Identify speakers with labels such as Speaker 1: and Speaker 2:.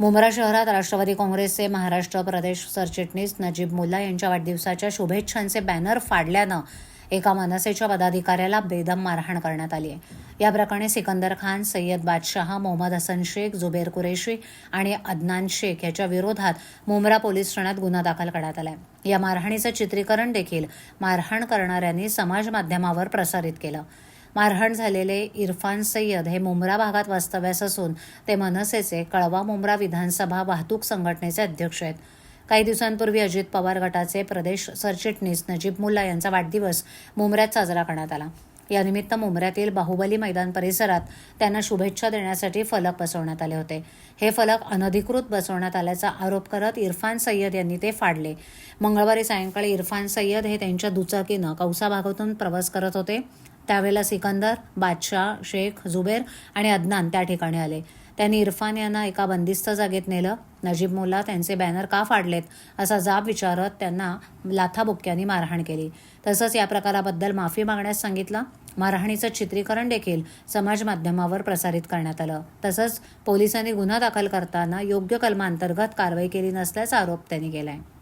Speaker 1: मुंब्रा शहरात राष्ट्रवादी काँग्रेसचे महाराष्ट्र प्रदेश सरचिटणीस नजीब मुल्ला यांच्या वाढदिवसाच्या शुभेच्छांचे बॅनर फाडल्यानं एका मनसेच्या पदाधिकाऱ्याला बेदम मारहाण करण्यात आली आहे. या प्रकरणी सिकंदर खान सय्यद बादशहा मोहम्मद हसन शेख जुबेर कुरेशी आणि अदनान शेख याच्या विरोधात मुंब्रा पोलीस ठाण्यात गुन्हा दाखल करण्यात आला आहे या मारहाणीचं चित्रीकरण देखील मारहाण करणाऱ्यांनी समाज माध्यमावर प्रसारित केलं. मारहाण झालेले इरफान सय्यद हे मुंब्रा भागात वास्तव्यास असून ते मनसेचे कळवा मुंब्रा विधानसभा वाहतूक संघटनेचे अध्यक्ष आहेत. काही दिवसांपूर्वी अजित पवार गटाचे प्रदेश सरचिटणीस नजीब मुल्ला यांचा वाढदिवस मुंब्र्यात साजरा करण्यात आला. यानिमित्त मुंब्र्यातील बाहुबली मैदान परिसरात त्यांना शुभेच्छा देण्यासाठी फलक बसवण्यात आले होते. हे फलक अनधिकृत बसवण्यात आल्याचा आरोप करत इरफान सय्यद यांनी ते फाडले. मंगळवारी सायंकाळी इरफान सय्यद हे त्यांच्या दुचाकीनं कौसा भागातून प्रवास करत होते. त्यावेळेला सिकंदर बादशाह शेख जुबेर आणि अदनान त्या ठिकाणी आले. त्यांनी इरफान यांना एका बंदिस्त जागेत नेलं. नजीब मुल्ला त्यांचे बॅनर का फाडलेत असा जाब विचारत त्यांना लाथाबुक्क्यांनी मारहाण केली. तसंच या प्रकाराबद्दल माफी मागण्यास सांगितलं. मारहाणीचं चित्रीकरण देखील समाज माध्यमावर प्रसारित करण्यात आलं. तसंच पोलिसांनी गुन्हा दाखल करताना योग्य कलमांतर्गत कारवाई केली नसल्याचा आरोप त्यांनी केला आहे